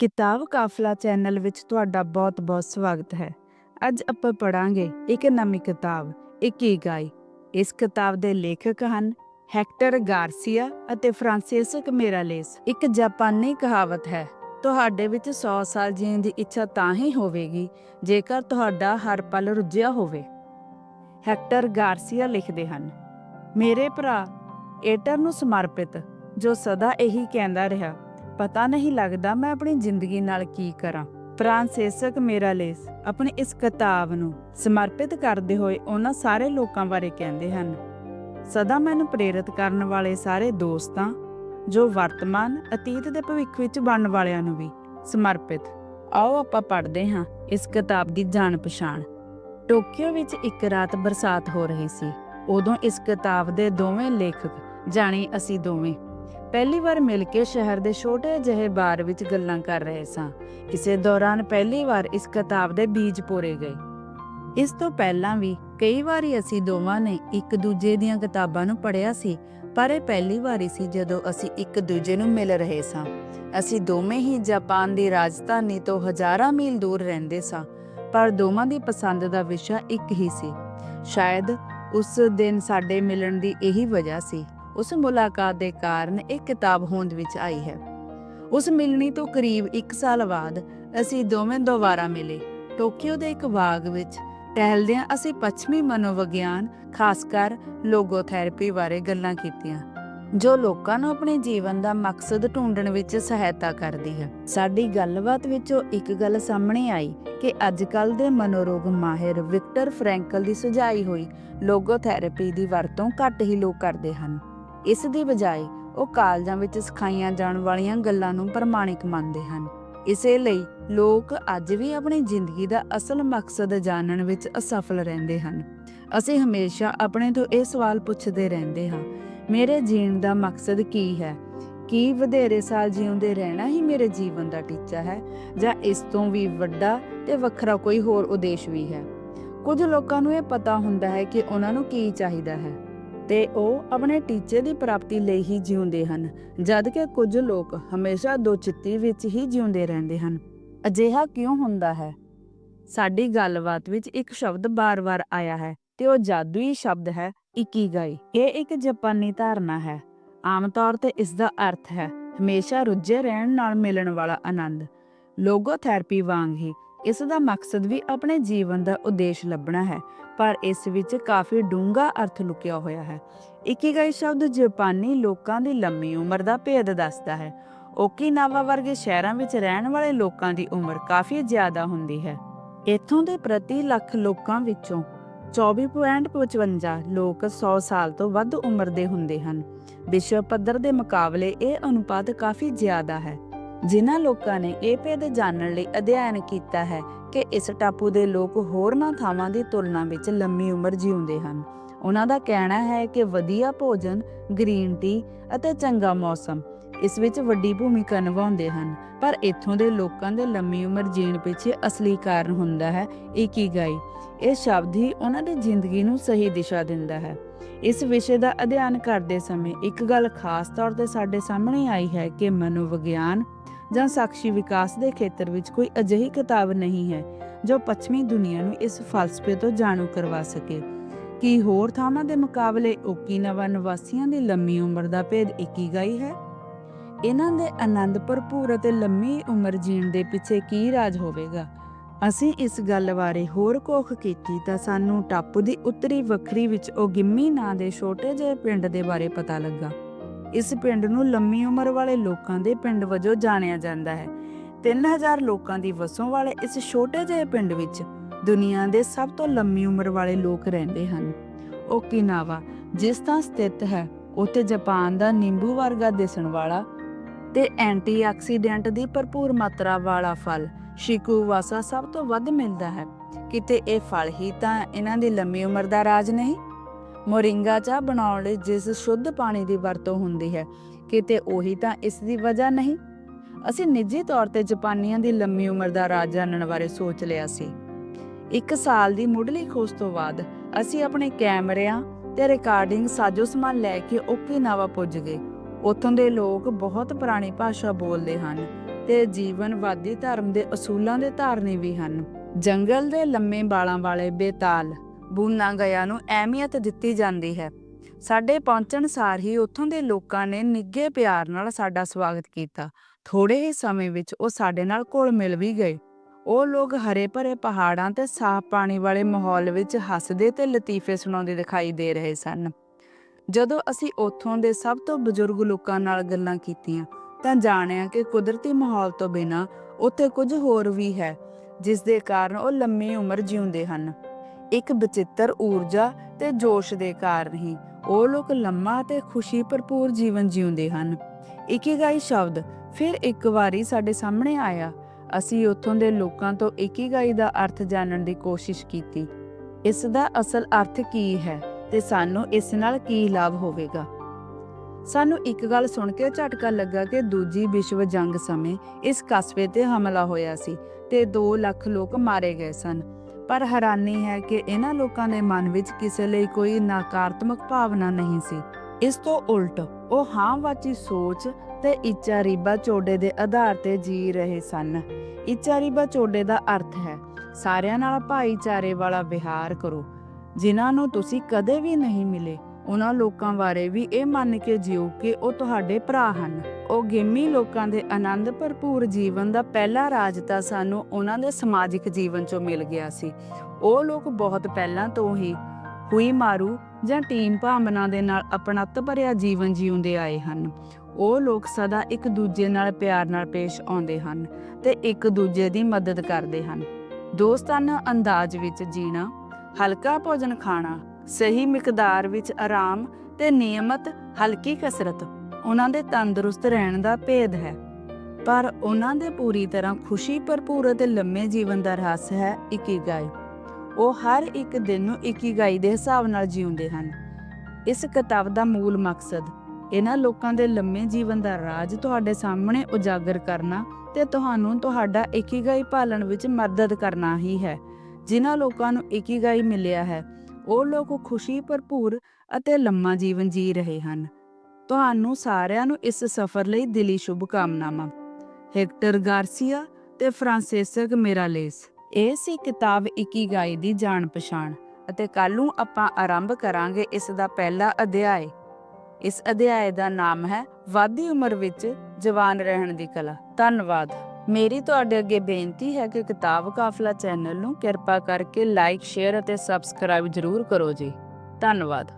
ਕਿਤਾਬ ਕਾਫਲਾ ਚੈਨਲ ਵਿੱਚ ਤੁਹਾਡਾ ਬਹੁਤ-ਬਹੁਤ ਸਵਾਗਤ ਹੈ। ਅੱਜ ਆਪਾਂ ਪੜਾਂਗੇ ਇੱਕ ਨਵੀਂ ਕਿਤਾਬ ਇਕੀਗਾਈ। ਇਸ ਕਿਤਾਬ ਦੇ ਲੇਖਕ ਹਨ ਹੈਕਟਰ ਗਾਰਸੀਆ ਅਤੇ ਫ੍ਰਾਂਸਿਸਕ ਮੇਰਾਲੇਸ। ਇੱਕ ਜਾਪਾਨੀ ਕਹਾਵਤ ਹੈ, ਤੁਹਾਡੇ ਵਿੱਚ 100 ਸਾਲ ਜੀਣ ਦੀ ਇੱਛਾ ਤਾਂ ਹੀ ਹੋਵੇਗੀ, ਜੇਕਰ ਤੁਹਾਡਾ ਹਰ ਪਲ ਰੁੱਝਿਆ ਹੋਵੇ। ਹੈਕਟਰ ਗਾਰਸੀਆ ਲਿਖਦੇ ਹਨ, ਮੇਰੇ ਭਰਾ, ਏਟਰ ਨੂੰ ਸਮਰਪਿਤ, ਜੋ ਸਦਾ ਇਹੀ ਕਹਿੰਦਾ ਰਿਹਾ ਪਤਾ ਨਹੀਂ ਲੱਗਦਾ ਮੈਂ ਆਪਣੀ ਜ਼ਿੰਦਗੀ ਨਾਲ ਕੀ ਕਰਾਂ। ਫ੍ਰਾਂਸਿਸਕ ਮੇਰਾਲੇਸ ਆਪਣੀ ਇਸ ਕਿਤਾਬ ਨੂੰ ਸਮਰਪਿਤ ਕਰਦੇ ਹੋਏ ਉਹਨਾਂ ਸਾਰੇ ਲੋਕਾਂ ਬਾਰੇ ਕਹਿੰਦੇ ਹਨ। ਸਦਾ ਮੈਨੂੰ ਪ੍ਰੇਰਿਤ ਕਰਨ ਵਾਲੇ ਸਾਰੇ ਦੋਸਤਾਂ, ਜੋ ਵਰਤਮਾਨ ਅਤੀਤ ਦੇ ਭਵਿੱਖ ਵਿੱਚ ਬਣਨ ਵਾਲਿਆਂ ਨੂੰ ਵੀ ਸਮਰਪਿਤ। ਆਓ ਆਪਾਂ ਪੜ੍ਹਦੇ ਹਾਂ ਇਸ ਕਿਤਾਬ ਦੀ ਜਾਣ ਪਛਾਣ ਟੋਕੀਓ ਵਿੱਚ ਇੱਕ ਰਾਤ ਬਰਸਾਤ ਹੋ ਰਹੀ ਸੀ। ਉਦੋਂ ਇਸ ਕਿਤਾਬ ਦੇ ਦੋਵੇਂ ਲੇਖਕ, ਜਾਣੀ ਅਸੀਂ ਦੋਵੇਂ ਪਹਿਲੀ ਵਾਰ ਮਿਲ ਕੇ ਸ਼ਹਿਰ ਦੇ ਛੋਟੇ ਜਿਹੇ ਬਾਰ ਵਿੱਚ ਗੱਲਾਂ ਕਰ ਰਹੇ ਸਾਂ। ਇਸੇ ਦੌਰਾਨ ਪਹਿਲੀ ਵਾਰ ਇਸ ਕਿਤਾਬ ਦੇ ਬੀਜ ਪੋਰੇ ਗਏ। ਇਸ ਤੋਂ ਪਹਿਲਾਂ ਵੀ ਕਈ ਵਾਰੀ ਅਸੀਂ ਦੋਵਾਂ ਨੇ ਇੱਕ ਦੂਜੇ ਦੀਆਂ ਕਿਤਾਬਾਂ ਨੂੰ ਪੜ੍ਹਿਆ ਸੀ, ਪਰ ਇਹ ਪਹਿਲੀ ਵਾਰੀ ਸੀ ਜਦੋਂ ਅਸੀਂ ਇੱਕ ਦੂਜੇ ਨੂੰ ਮਿਲ ਰਹੇ ਸਾਂ। ਅਸੀਂ ਦੋਵੇਂ ਹੀ ਜਾਪਾਨ ਦੀ ਰਾਜਧਾਨੀ ਤੋਂ ਹਜ਼ਾਰਾਂ ਮੀਲ ਦੂਰ ਰਹਿੰਦੇ ਸਾਂ, ਪਰ ਦੋਵਾਂ ਦੀ ਪਸੰਦ ਦਾ ਵਿਸ਼ਾ ਇੱਕ ਹੀ ਸੀ। ਸ਼ਾਇਦ ਉਸ ਦਿਨ ਸਾਡੇ ਮਿਲਣ ਦੀ ਇਹੀ ਵਜ੍ਹਾ ਸੀ। ਉਸ ਮੁਲਾਕਾਤ ਦੇ ਕਾਰਨ ਇਹ ਕਿਤਾਬ ਹੋਂਦ ਵਿੱਚ ਆਈ ਹੈ। ਉਸ ਮਿਲਣੀ ਤੋਂ ਕਰੀਬ 1 ਸਾਲ ਬਾਅਦ ਅਸੀਂ ਦੋਵੇਂ ਦੁਬਾਰਾ ਮਿਲੇ। ਟੋਕੀਓ ਦੇ ਇੱਕ ਬਾਗ ਵਿੱਚ ਟਹਿਲਦਿਆਂ ਅਸੀਂ ਪੱਛਮੀ ਮਨੋਵਿਗਿਆਨ, ਖਾਸ ਕਰ ਲੋਗੋਥੈਰੇਪੀ ਬਾਰੇ ਗੱਲਾਂ ਕੀਤੀਆਂ, ਜੋ ਲੋਕਾਂ ਨੂੰ ਆਪਣੇ ਜੀਵਨ ਦਾ ਮਕਸਦ ਢੂੰਡਣ ਵਿੱਚ ਸਹਾਇਤਾ ਕਰਦੀ ਹੈ। ਸਾਡੀ ਗੱਲਬਾਤ ਵਿੱਚੋਂ ਇੱਕ ਗੱਲ ਸਾਹਮਣੇ ਆਈ ਕਿ ਅੱਜਕੱਲ ਦੇ ਮਨੋਰੋਗ ਮਾਹਿਰ ਵਿਕਟਰ ਫ੍ਰੈਂਕਲ ਦੀ ਸੁਝਾਈ ਹੋਈ ਲੋਗੋਥੈਰੇਪੀ ਦੀ ਵਰਤੋਂ ਘੱਟ ਹੀ ਲੋਕ ਕਰਦੇ ਹਨ। ਇਸ ਦੀ ਬਜਾਏ ਉਹ ਕਾਲਜਾਂ ਵਿੱਚ ਸਿਖਾਈਆਂ ਜਾਣ ਵਾਲੀਆਂ ਗੱਲਾਂ ਨੂੰ ਪ੍ਰਮਾਣਿਕ ਮੰਨਦੇ ਹਨ। ਇਸੇ ਲਈ ਲੋਕ ਅੱਜ ਵੀ ਆਪਣੀ ਜ਼ਿੰਦਗੀ ਦਾ ਅਸਲ ਮਕਸਦ ਜਾਣਨ ਵਿੱਚ ਅਸਫਲ ਰਹਿੰਦੇ ਹਨ। ਅਸੀਂ ਹਮੇਸ਼ਾ ਆਪਣੇ ਤੋਂ ਇਹ ਸਵਾਲ ਪੁੱਛਦੇ ਰਹਿੰਦੇ ਹਾਂ, ਮੇਰੇ ਜੀਣ ਦਾ ਮਕਸਦ ਕੀ ਹੈ? ਕੀ ਵਧੇਰੇ ਸਾਲ ਜਿਉਂਦੇ ਰਹਿਣਾ ਹੀ ਮੇਰੇ ਜੀਵਨ ਦਾ ਟੀਚਾ ਹੈ? ਜਾਂ ਇਸ ਤੋਂ ਵੀ ਵੱਡਾ ਤੇ ਵੱਖਰਾ ਕੋਈ ਹੋਰ ਉਦੇਸ਼ ਵੀ ਹੈ? ਕੁਝ ਲੋਕਾਂ ਨੂੰ ਇਹ ਪਤਾ ਹੁੰਦਾ ਹੈ ਕਿ ਉਹਨਾਂ ਨੂੰ ਕੀ ਚਾਹੀਦਾ ਹੈ। ਤੇ ਉਹ ਆਪਣੇ ਟੀਚੇ ਦੀ ਪ੍ਰਾਪਤੀ ਲਈ ਹੀ ਜਿਉਂਦੇ ਹਨ, ਜਦ ਕਿ ਕੁਝ ਲੋਕ ਹਮੇਸ਼ਾ ਦੋ ਵਿੱਚ ਹੀ ਜਿਉਂਦੇ ਰਹਿੰਦੇ ਹਨ। ਅਜਿਹਾ ਕਿਉਂ ਹੁੰਦਾ ਹੈ? ਸਾਡੀ ਗੱਲਬਾਤ ਵਿੱਚ ਇੱਕ ਸ਼ਬਦ ਬਾਰ-ਬਾਰ ਆਇਆ ਹੈ ਤੇ ਉਹ ਜਾਦੂਈ ਸ਼ਬਦ ਹੈ, ਇਕੀਗਾਈ। ਇਹ ਇੱਕ ਜਾਪਾਨੀ ਧਾਰਨਾ ਹੈ। ਆਮ ਤੌਰ ਤੇ ਇਸ ਦਾ ਅਰਥ ਹੈ, ਹਮੇਸ਼ਾ ਰੁੱਝੇ ਰਹਿਣ ਨਾਲ ਮਿਲਣ ਵਾਲਾ ਆਨੰਦ। ਲੋਗੋਥੈਰੇਪੀ ਵਾਂਗ ਹੀ ਇਸ ਦਾ ਮਕਸਦ ਵੀ ਆਪਣੇ ਜੀਵਨ ਦਾ ਉਦੇਸ਼ ਲੱਭਣਾ ਹੈ, ਪਰ ਇਸ ਵਿੱਚ ਕਾਫੀ ਡੂੰਘਾ ਅਰਥ ਲੁਕਿਆ ਹੋਇਆ ਹੈ। ਇਕੀਗਾਈ ਸ਼ਬਦ ਜਾਪਾਨੀ ਲੋਕਾਂ ਦੀ ਲੰਮੀ ਉਮਰ ਦਾ ਭੇਦ ਦੱਸਦਾ ਹੈ। ਓਕੀਨਾਵਾ ਵਰਗੇ ਸ਼ਹਿਰਾਂ ਵਿੱਚ ਰਹਿਣ ਵਾਲੇ ਲੋਕਾਂ ਦੀ ਉਮਰ ਕਾਫੀ ਜ਼ਿਆਦਾ ਹੁੰਦੀ ਹੈ। ਇੱਥੋਂ ਦੇ ਪ੍ਰਤੀ ਲੱਖ ਲੋਕਾਂ ਵਿੱਚੋਂ 24.55 ਲੋਕ 100 ਸਾਲ ਤੋਂ ਵੱਧ ਉਮਰ ਦੇ ਹੁੰਦੇ ਹਨ। ਵਿਸ਼ਵ ਪੱਧਰ ਦੇ ਮੁਕਾਬਲੇ ਇਹ ਅਨੁਪਾਤ ਕਾਫੀ ਜ਼ਿਆਦਾ ਹੈ। ਜਿਨ੍ਹਾਂ ਲੋਕਾਂ ਨੇ ਇਹ ਭੇਦ ਜਾਣਨ ਲਈ ਅਧਿਐਨ ਕੀਤਾ ਹੈ ਕਿ ਇਸ ਟਾਪੂ ਦੇ ਲੋਕ ਹੋਰਨਾਂ ਥਾਵਾਂ ਦੀ ਤੁਲਨਾ ਵਿੱਚ ਲੰਮੀ ਉਮਰ ਜਿਉਂਦੇ ਹਨ। ਉਹਨਾਂ ਦਾ ਕਹਿਣਾ ਹੈ ਕਿ ਵਧੀਆ ਭੋਜਨ, ਗ੍ਰੀਨ ਟੀ ਅਤੇ ਚੰਗਾ ਮੌਸਮ ਇਸ ਵਿੱਚ ਵੱਡੀ ਭੂਮਿਕਾ ਨਿਭਾਉਂਦੇ ਹਨ, ਪਰ ਇੱਥੋਂ ਦੇ ਲੋਕਾਂ ਦੇ ਲੰਮੀ ਉਮਰ ਜੀਣ ਪਿੱਛੇ ਅਸਲੀ ਕਾਰਨ ਹੁੰਦਾ ਹੈ ਇਕੀਗਾਈ ਇਹ ਸ਼ਬਦ ਹੀ ਉਹਨਾਂ ਦੀ ਜ਼ਿੰਦਗੀ ਨੂੰ ਸਹੀ ਦਿਸ਼ਾ ਦਿੰਦਾ ਹੈ। ਇਸ ਵਿਸ਼ੇ ਦਾ ਅਧਿਐਨ ਕਰਦੇ ਸਮੇਂ ਇੱਕ ਗੱਲ ਖਾਸ ਤੌਰ ਤੇ ਸਾਡੇ ਸਾਹਮਣੇ ਆਈ ਹੈ ਕਿ ਮਨੋਵਿਗਿਆਨ ਜਾਂ ਸਾਖੀ ਵਿਕਾਸ ਦੇ ਖੇਤਰ ਵਿੱਚ ਕੋਈ ਅਜਿਹੀ ਕਿਤਾਬ ਨਹੀਂ ਹੈ ਜੋ ਪੱਛਮੀ ਦੁਨੀਆ ਨੂੰ ਇਸ ਫਲਸਫੇ ਤੋਂ ਜਾਣੂ ਕਰਵਾ ਸਕੇ। ਕਿ ਹੋਰ ਥਾਵਾਂ ਦੇ ਮੁਕਾਬਲੇ ਓਕੀਨਾਵਾ ਨਿਵਾਸੀਆਂ ਦੀ ਲੰਮੀ ਉਮਰ ਦਾ ਭੇਦ ਇਕੀਗਾਈ ਹੈ? ਇਹਨਾਂ ਦੇ ਆਨੰਦ ਭਰਪੂਰ ਅਤੇ ਲੰਮੀ ਉਮਰ ਜੀਣ ਦੇ ਪਿੱਛੇ ਕੀ ਰਾਜ ਹੋਵੇਗਾ? ਅਸੀਂ ਇਸ ਗੱਲ ਬਾਰੇ ਹੋਰ ਕੋਖ ਕੀਤੀ ਤਾਂ ਸਾਨੂੰ ਟਾਪੂ ਦੀ ਉੱਤਰੀ ਵੱਖਰੀ ਵਿੱਚ ਉਹ ਓਗਿੰਮੀ ਨਾਂ ਦੇ ਛੋਟੇ ਜਿਹੇ ਪਿੰਡ ਦੇ ਬਾਰੇ ਪਤਾ ਲੱਗਾ। ਇਸ ਪਿੰਡ ਨੂੰ ਲੰਮੀ ਉਮਰ ਵਾਲੇ ਲੋਕਾਂ ਦੇ ਪਿੰਡ ਵਜੋਂ ਜਾਣਿਆ ਜਾਂਦਾ ਹੈ। 3000 ਲੋਕਾਂ ਦੀ ਵਸੋਂ ਵਾਲੇ ਇਸ ਛੋਟੇ ਜਿਹੇ ਪਿੰਡ ਵਿੱਚ ਦੁਨੀਆ ਦੇ ਸਭ ਤੋਂ ਲੰਮੀ ਉਮਰ ਵਾਲੇ ਲੋਕ ਰਹਿੰਦੇ ਹਨ। ਓਕੀਨਾਵਾ, ਜਿਸ ਤਾਂ ਸਥਿਤ ਹੈ, ਉੱਥੇ ਜਾਪਾਨ ਦਾ ਨਿੰਬੂ ਵਰਗਾ ਦਿਸਣ ਵਾਲਾ ਤੇ ਐਂਟੀਆਕਸੀਡੈਂਟ ਦੀ ਭਰਪੂਰ ਮਾਤਰਾ ਵਾਲਾ ਫਲ ਸ਼ਿਕੂਵਾਸਾ ਸਭ ਤੋਂ ਵੱਧ ਮਿਲਦਾ ਹੈ। ਕਿਤੇ ਇਹ ਫਲ ਹੀ ਤਾਂ ਇਹਨਾਂ ਦੀ ਲੰਮੀ ਉਮਰ ਦਾ ਰਾਜ ਨਹੀਂ? ਮੋਰਿੰਗਾ ਚਾਹ ਬਣਾਉਣ ਲਈ ਜਿਸ ਸ਼ੁੱਧ ਪਾਣੀ ਦੀ ਵਰਤੋਂ ਹੁੰਦੀ ਹੈ, ਕਿਤੇ ਉਹੀ ਤਾਂ ਇਸ ਦੀ ਵਜ੍ਹਾ ਨਹੀਂ? ਅਸੀਂ ਨਿੱਜੀ ਤੌਰ ਤੇ ਜਾਪਾਨੀਆਂ ਦੀ ਲੰਮੀ ਉਮਰ ਦਾ ਰਾਜ ਜਾਣਨ ਬਾਰੇ ਸੋਚ ਲਿਆ ਸੀ। ਇੱਕ ਸਾਲ ਦੀ ਮੁੱਢਲੀ ਖੋਜ ਤੋਂ ਬਾਅਦ ਅਸੀਂ ਆਪਣੇ ਕੈਮਰਿਆਂ ਤੇ ਰਿਕਾਰਡਿੰਗ ਸਾਜੋ ਸਮਾਨ ਲੈ ਕੇ ਓਕੀਨਾਵਾ ਪੁੱਜ ਗਏ। ਉੱਥੋਂ ਦੇ ਲੋਕ ਬਹੁਤ ਪੁਰਾਣੀ ਭਾਸ਼ਾ ਬੋਲਦੇ ਹਨ ਤੇ ਜੀਵਨਵਾਦੀ ਧਰਮ ਦੇ ਅਸੂਲਾਂ ਦੇ ਧਾਰਨੀ ਵੀ ਹਨ। ਜੰਗਲ ਦੇ ਲੰਮੇ ਬਾਲਾਂ ਵਾਲੇ ਬੇਤਾਲ। ਬੂਨਾ ਗਿਆ ਨੂੰ ਅਹਿਮੀਅਤ ਦਿੱਤੀ ਜਾਂਦੀ ਹੈ। ਸਾਡੇ ਪਹੁੰਚਣ ਸਾਰ ਹੀ ਉੱਥੋਂ ਦੇ ਲੋਕਾਂ ਨੇ ਨਿੱਘੇ ਪਿਆਰ ਨਾਲ ਸਾਡਾ ਸਵਾਗਤ ਕੀਤਾ। ਥੋੜੇ ਹੀ ਸਮੇਂ ਵਿੱਚ ਉਹ ਸਾਡੇ ਨਾਲ ਘੁਲ ਮਿਲ ਵੀ ਗਏ। ਉਹ ਲੋਕ ਹਰੇ ਭਰੇ ਪਹਾੜਾਂ ਤੇ ਸਾਫ਼ ਪਾਣੀ ਵਾਲੇ ਮਾਹੌਲ ਵਿੱਚ ਹੱਸਦੇ ਤੇ ਲਤੀਫੇ ਸੁਣਾਉਂਦੇ ਦਿਖਾਈ ਦੇ ਰਹੇ ਸਨ। ਜਦੋਂ ਅਸੀਂ ਉੱਥੋਂ ਦੇ ਸਭ ਤੋਂ ਬਜ਼ੁਰਗ ਲੋਕਾਂ ਨਾਲ ਗੱਲਾਂ ਕੀਤੀਆਂ, ਤਾਂ ਜਾਣਿਆ ਕਿ ਕੁਦਰਤੀ ਮਾਹੌਲ ਤੋਂ ਬਿਨਾਂ ਉੱਥੇ ਕੁਝ ਹੋਰ ਵੀ ਹੈ, ਜਿਸ ਦੇ ਕਾਰਨ ਉਹ ਲੰਮੀ ਉਮਰ ਜਿਉਂਦੇ ਹਨ। ਇੱਕ ਬਚਿੱਤਰ ਊਰਜਾ ਤੇ ਜੋਸ਼ ਦੇ ਕਾਰਨ ਹੀ ਉਹ ਲੋਕ ਲੰਮਾ ਤੇ ਖੁਸ਼ੀ ਭਰਪੂਰ ਜੀਵਨ ਜਿਉਂਦੇ ਹਨ। ਇਕੀਗਾਈ ਸ਼ਬਦ ਫਿਰ ਇੱਕ ਵਾਰੀ ਸਾਡੇ ਸਾਹਮਣੇ ਆਇਆ। ਅਸੀਂ ਉੱਥੋਂ ਦੇ ਲੋਕਾਂ ਤੋਂ ਇਕੀਗਾਈ ਦਾ ਅਰਥ ਜਾਣਨ ਦੀ ਕੋਸ਼ਿਸ਼ ਕੀਤੀ। ਇਸ ਦਾ ਅਸਲ ਅਰਥ ਕੀ ਹੈ ਤੇ ਸਾਨੂੰ ਇਸ ਨਾਲ ਕੀ ਲਾਭ ਹੋਵੇਗਾ? ਸਾਨੂੰ ਇੱਕ ਗੱਲ ਸੁਣ ਕੇ ਝਟਕਾ ਲੱਗਾ ਕਿ ਦੂਜੀ ਵਿਸ਼ਵ ਜੰਗ ਸਮੇਂ ਇਸ ਕਸਬੇ ਤੇ ਹਮਲਾ ਹੋਇਆ ਸੀ ਤੇ 2 ਲੱਖ ਲੋਕ ਮਾਰੇ ਗਏ ਸਨ। ਪਰ ਹੈਰਾਨੀ ਹੈ ਕਿ ਇਹਨਾਂ ਲੋਕਾਂ ਦੇ ਮਨ ਵਿੱਚ ਕਿਸੇ ਲਈ ਕੋਈ ਨਕਾਰਾਤਮਕ ਭਾਵਨਾ ਨਹੀਂ ਸੀ। ਇਸ ਤੋਂ ਉਲਟ ਉਹ ਹਾਂਵਾਚੀ ਸੋਚ ਤੇ ਇੱਚਾ ਚੋਡੇ ਦੇ ਆਧਾਰ ਤੇ ਜੀ ਰਹੇ ਸਨ। ਇੱਚਾ ਚੋਡੇ ਦਾ ਅਰਥ ਹੈ, ਸਾਰਿਆਂ ਨਾਲ ਭਾਈਚਾਰੇ ਵਾਲਾ ਵਿਹਾਰ ਕਰੋ, ਜਿਨ੍ਹਾਂ ਨੂੰ ਤੁਸੀਂ ਕਦੇ ਵੀ ਨਹੀਂ ਮਿਲੇ। ਉਹਨਾਂ ਲੋਕਾਂ ਬਾਰੇ ਵੀ ਇਹ ਮੰਨ ਕੇ ਜਿਓ ਕਿ ਉਹ ਤੁਹਾਡੇ ਭਰਾ ਹਨ। ਉਹ ਗੇਮੀ ਲੋਕਾਂ ਦੇ ਆਨੰਦ ਭਰਪੂਰ ਜੀਵਨ ਦਾ ਪਹਿਲਾ ਰਾਜ ਤਾਂ ਸਾਨੂੰ ਉਹਨਾਂ ਦੇ ਸਮਾਜਿਕ ਜੀਵਨ ਚੋਂ ਮਿਲ ਗਿਆ ਸੀ। ਉਹ ਲੋਕ ਬਹੁਤ ਪਹਿਲਾਂ ਤੋਂ ਹੀ ਹੁਈ ਮਾਰੂ ਜਾਂ ਟੀਮ ਭਾਵਨਾ ਦੇ ਨਾਲ ਅਪਣੱਤ ਭਰਿਆ ਜੀਵਨ ਜਿਉਂਦੇ ਆਏ ਹਨ। ਉਹ ਲੋਕ ਸਦਾ ਇੱਕ ਦੂਜੇ ਨਾਲ ਪਿਆਰ ਨਾਲ ਪੇਸ਼ ਆਉਂਦੇ ਹਨ ਤੇ ਇੱਕ ਦੂਜੇ ਦੀ ਮਦਦ ਕਰਦੇ ਹਨ। ਦੋਸਤਾਨਾ ਅੰਦਾਜ਼ ਵਿੱਚ ਜੀਣਾ, ਹਲਕਾ ਭੋਜਨ ਖਾਣਾ ਸਹੀ ਮਿਕਦਾਰ ਵਿੱਚ ਆਰਾਮ ਤੇ ਨਿਯਮਤ ਹਲਕੀ ਕਸਰਤ, ਉਹਨਾਂ ਦੇ ਤੰਦਰੁਸਤ ਰਹਿਣ ਦਾ ਭੇਦ ਹੈ। ਪਰ ਉਹਨਾਂ ਦੇ ਪੂਰੀ ਤਰ੍ਹਾਂ ਖੁਸ਼ੀ ਭਰਪੂਰ ਅਤੇ ਲੰਮੇ ਜੀਵਨ ਦਾ ਰਹੱਸ ਹੈ ਇਕੀਗਾਈ। ਉਹ ਹਰ ਇੱਕ ਦਿਨ ਨੂੰ ਇਕੀਗਾਈ ਦੇ ਹਿਸਾਬ ਨਾਲ ਜਿਉਂਦੇ ਹਨ। ਇਸ ਕਿਤਾਬ ਦਾ ਮੂਲ ਮਕਸਦ, ਇਹਨਾਂ ਲੋਕਾਂ ਦੇ ਲੰਮੇ ਜੀਵਨ ਦਾ ਰਾਜ ਤੁਹਾਡੇ ਸਾਹਮਣੇ ਉਜਾਗਰ ਕਰਨਾ ਤੇ ਤੁਹਾਨੂੰ ਤੁਹਾਡਾ ਇਕੀਗਾਈ ਪਾਲਣ ਵਿੱਚ ਮਦਦ ਕਰਨਾ ਹੀ ਹੈ, ਜਿਨ੍ਹਾਂ ਲੋਕਾਂ ਨੂੰ ਇਕੀਗਾਈ ਮਿਲਿਆ ਹੈ। ਉਹ ਲੋਕ ਖੁਸ਼ੀ, ਭਰਪੂਰ ਅਤੇ ਲੰਮਾ ਜੀਵਨ ਜੀ ਰਹੇ ਹਨ। ਤੁਹਾਨੂੰ ਸਾਰਿਆਂ ਨੂੰ ਇਸ ਸਫ਼ਰ ਲਈ ਦਿਲੀ ਸ਼ੁਭ ਹੈਕਟਰ ਗਾਰਸੀਆ ਤੇ ਫ੍ਰਾਂਸਿਸਕ ਮੇਰਾਲੇਸ। ਇਹ ਸੀ ਕਿਤਾਬ ਇਕੀਗਾਈ ਦੀ ਜਾਣ ਪਛਾਣ ਅਤੇ ਕੱਲ ਨੂੰ ਆਪਾਂ ਆਰੰਭ ਕਰਾਂਗੇ ਇਸ ਦਾ ਪਹਿਲਾ ਅਧਿਆਇ। ਇਸ ਅਧਿਆਇ ਦਾ ਨਾਮ ਹੈ ਵਾਧੀ ਉਮਰ ਵਿੱਚ ਜਵਾਨ ਰਹਿਣ ਦੀ ਕਲਾ। ਧੰਨਵਾਦ। ਮੇਰੀ ਤੁਹਾਡੇ ਅੱਗੇ ਬੇਨਤੀ ਹੈ ਕਿ ਕਿਤਾਬ ਕਾਫਲਾ ਚੈਨਲ ਨੂੰ ਕਿਰਪਾ ਕਰਕੇ ਲਾਈਕ ਸ਼ੇਅਰ ਅਤੇ ਸਬਸਕ੍ਰਾਈਬ ਜ਼ਰੂਰ ਕਰੋ ਜੀ। ਧੰਨਵਾਦ।